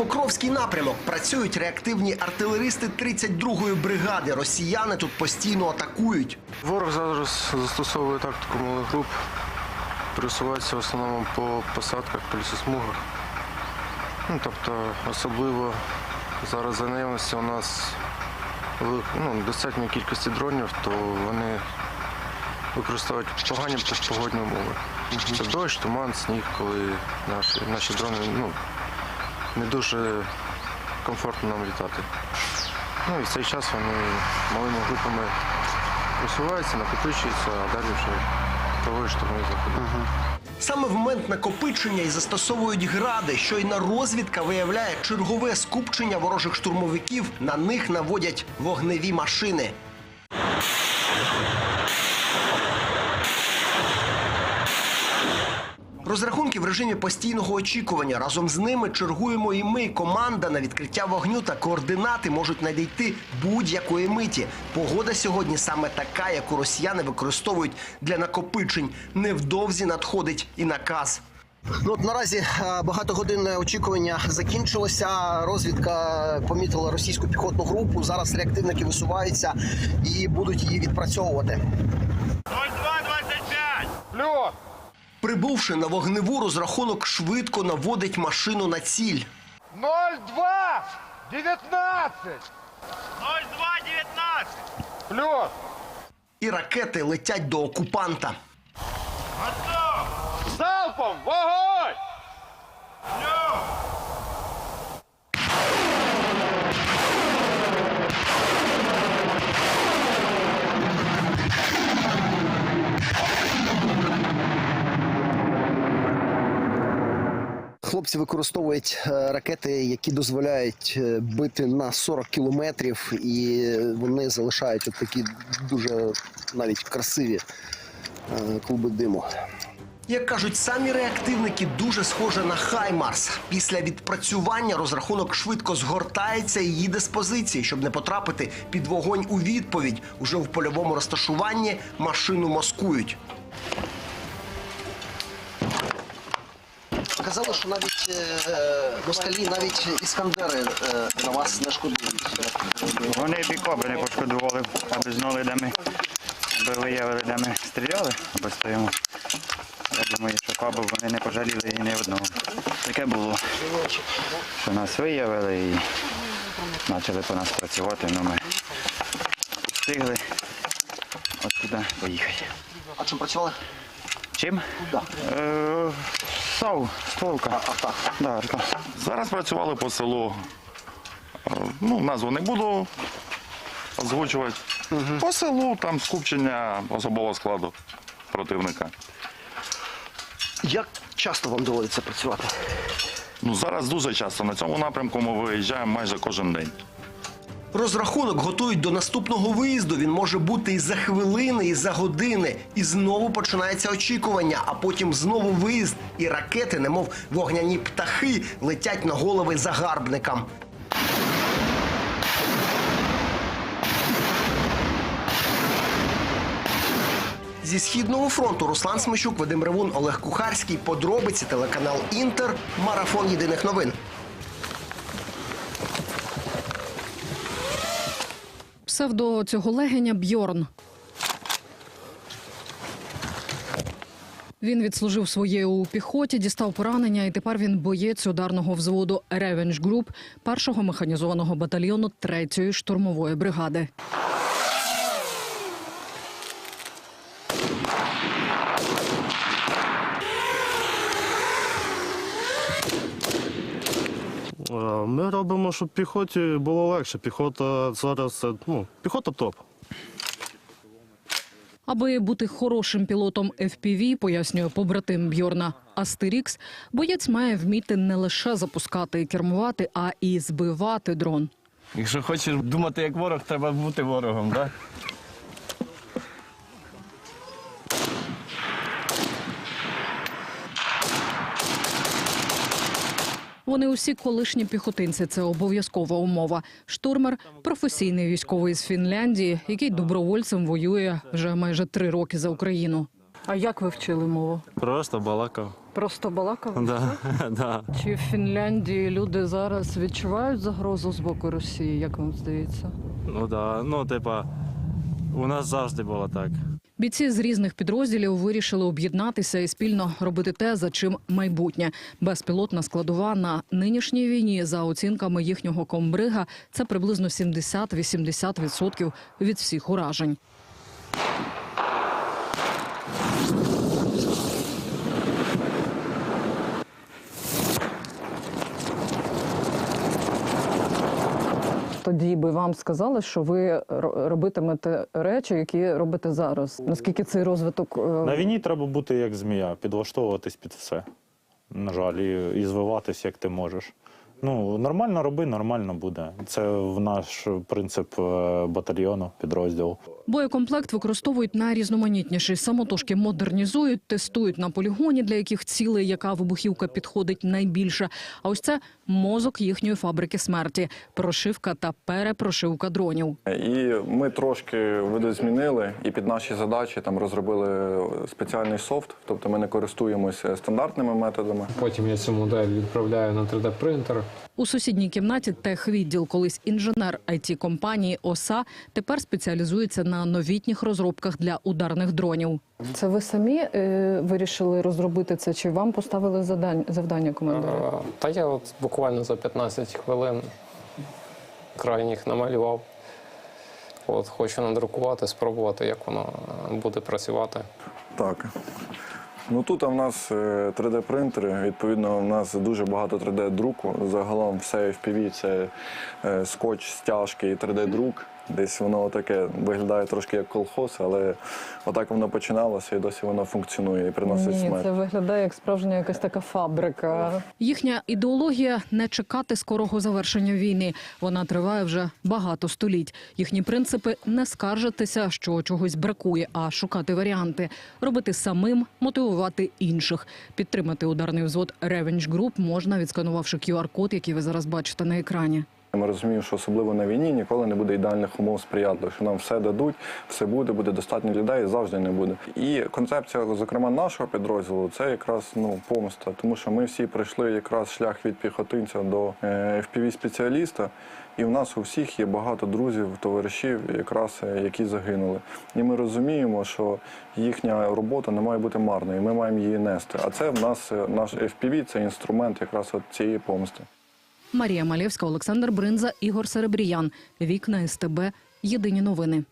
Покровський напрямок працюють реактивні артилеристи 32-ї бригади. Росіяни тут постійно атакують. Ворог зараз застосовує тактику малих груп, пересувається в основному по посадках, по лісосмугах. Ну, тобто, особливо зараз за наявності у нас ну, достатньої кількості дронів, то вони використовують погані погодні умови. Це дощ, туман, сніг, коли наші, наші дрони ну, не дуже комфортно нам літати. Ну і в цей час вони малими групами просуваються, накопичуються, а далі вже проводять штурмові заходи. Саме в момент накопичення і застосовують гради. Щойна розвідка виявляє чергове скупчення ворожих штурмовиків. На них наводять вогневі машини. Розрахунки в режимі постійного очікування. Разом з ними чергуємо і ми. Команда на відкриття вогню та координати можуть надійти будь-якої миті. Погода сьогодні саме така, яку росіяни використовують для накопичень. Невдовзі надходить і наказ. Ну от наразі е, багатогодинне очікування закінчилося. Розвідка помітила російську піхотну групу. Зараз реактивники висуваються і будуть її відпрацьовувати. 0225! Плюс! Прибувши на вогневу, розрахунок швидко наводить машину на ціль. 02! 19! 0219! Плюс! І ракети летять до окупанта. Готов! Залпом! Вогонь! Плюс! Хлопці використовують е, ракети, які дозволяють е, бити на 40 кілометрів, і вони залишають от такі дуже навіть красиві е, клуби диму. Як кажуть самі реактивники, дуже схоже на Хаймарс. Після відпрацювання розрахунок швидко згортається і їде з позиції, щоб не потрапити під вогонь у відповідь. Уже в польовому розташуванні машину маскують. Казали, що навіть е, москалі, навіть іскандери е, на вас не шкодують. Вони бікоби не пошкодували, аби знали, де ми аби виявили, де ми стріляли, або стоїмо. Я думаю, що кабу вони не пожаліли і ні одного. Таке було, що нас виявили і почали по нас працювати, але ми встигли от туди поїхати. А чим працювали? Чим? Е, САУ, стволка. Да. Зараз працювали по селу. Е, Ну, назву не буду озвучувати. По селу там скупчення особового складу противника. Як часто вам доводиться працювати? Ну, зараз дуже часто на цьому напрямку ми виїжджаємо майже кожен день. Розрахунок готують до наступного виїзду. Він може бути і за хвилини, і за години. І знову починається очікування, а потім знову виїзд. І ракети, немов вогняні птахи, летять на голови загарбникам. Зі східного фронту Руслан Смещук, Вадим Ревун, Олег Кухарський. Подробиці телеканал Інтер. Марафон єдиних новин. Псевдо цього легеня Бьорн. Він відслужив своє у піхоті, дістав поранення, і тепер він боєць ударного взводу Revenge Group першого механізованого батальйону третьої штурмової бригади. Е, Ми робимо, щоб піхоті було легше. Піхота зараз це, ну, піхота топ. Аби бути хорошим пілотом FPV, пояснює побратим Бьорна Астерікс, боєць має вміти не лише запускати і кермувати, а і збивати дрон. Якщо хочеш думати як ворог, треба бути ворогом, так? Вони усі колишні піхотинці. Це обов'язкова умова. Штурмер професійний військовий з Фінляндії, який добровольцем воює вже майже три роки за Україну. А як ви вчили мову? Просто балакав. Просто балакали? Да, да. Чи в Фінляндії люди зараз відчувають загрозу з боку Росії, як вам здається? Ну да. Ну, типа, у нас завжди було так. Бійці з різних підрозділів вирішили об'єднатися і спільно робити те, за чим майбутнє. Безпілотна складова на нинішній війні, за оцінками їхнього комбрига, це приблизно 70-80% від всіх уражень. Тоді би вам сказали, що ви робитимете речі, які робите зараз. Наскільки цей розвиток е, На війні треба бути як змія, підлаштовуватись під все. На жаль, і, і звиватись, як ти можеш. Ну, нормально роби, нормально буде. Це в наш принцип е, батальйону, підрозділу. Боєкомплект використовують найрізноманітніший. Самотужки модернізують, тестують на полігоні, для яких цілей, яка вибухівка підходить найбільше. А ось це мозок їхньої фабрики смерті, прошивка та перепрошивка дронів. І ми трошки видозмінили і під наші задачі там розробили спеціальний софт, тобто ми не користуємося стандартними методами. Потім я цю модель відправляю на 3D-принтер. У сусідній кімнаті техвідділ, колись інженер it компанії ОСА, тепер спеціалізується на новітніх розробках для ударних дронів. Це ви самі е, вирішили розробити це? Чи вам поставили завдання, завдання командира? Е, Та я от буквально за 15 хвилин крайніх намалював. От хочу надрукувати, спробувати, як воно е, буде працювати. Так. Ну тут в нас 3D-принтери, відповідно, у нас дуже багато 3D-друку. Загалом все FPV – це е, скотч, стяжки і 3D-друк. Десь воно таке виглядає трошки як колхоз, але отак воно починалося і досі воно функціонує і приносить смерть. виглядає як справжня якась така фабрика. Їхня ідеологія не чекати скорого завершення війни. Вона триває вже багато століть. Їхні принципи не скаржитися, що чогось бракує, а шукати варіанти, робити самим, мотивувати інших. Підтримати ударний взвод Revenge Group можна, відсканувавши QR-код, який ви зараз бачите на екрані. Ми розуміємо, що особливо на війні ніколи не буде ідеальних умов сприятливих, що нам все дадуть, все буде, буде достатньо людей, завжди не буде. І концепція, зокрема, нашого підрозділу, це якраз ну помста, тому що ми всі пройшли якраз шлях від піхотинця до е, FPV-спеціаліста. І в нас у всіх є багато друзів, товаришів, якраз е, які загинули. І ми розуміємо, що їхня робота не має бути марною. і Ми маємо її нести. А це в нас е, наш FPV – це інструмент якраз от цієї помсти. Марія Малєвська, Олександр Бринза, Ігор Серебріян. Вікна СТБ. Єдині новини.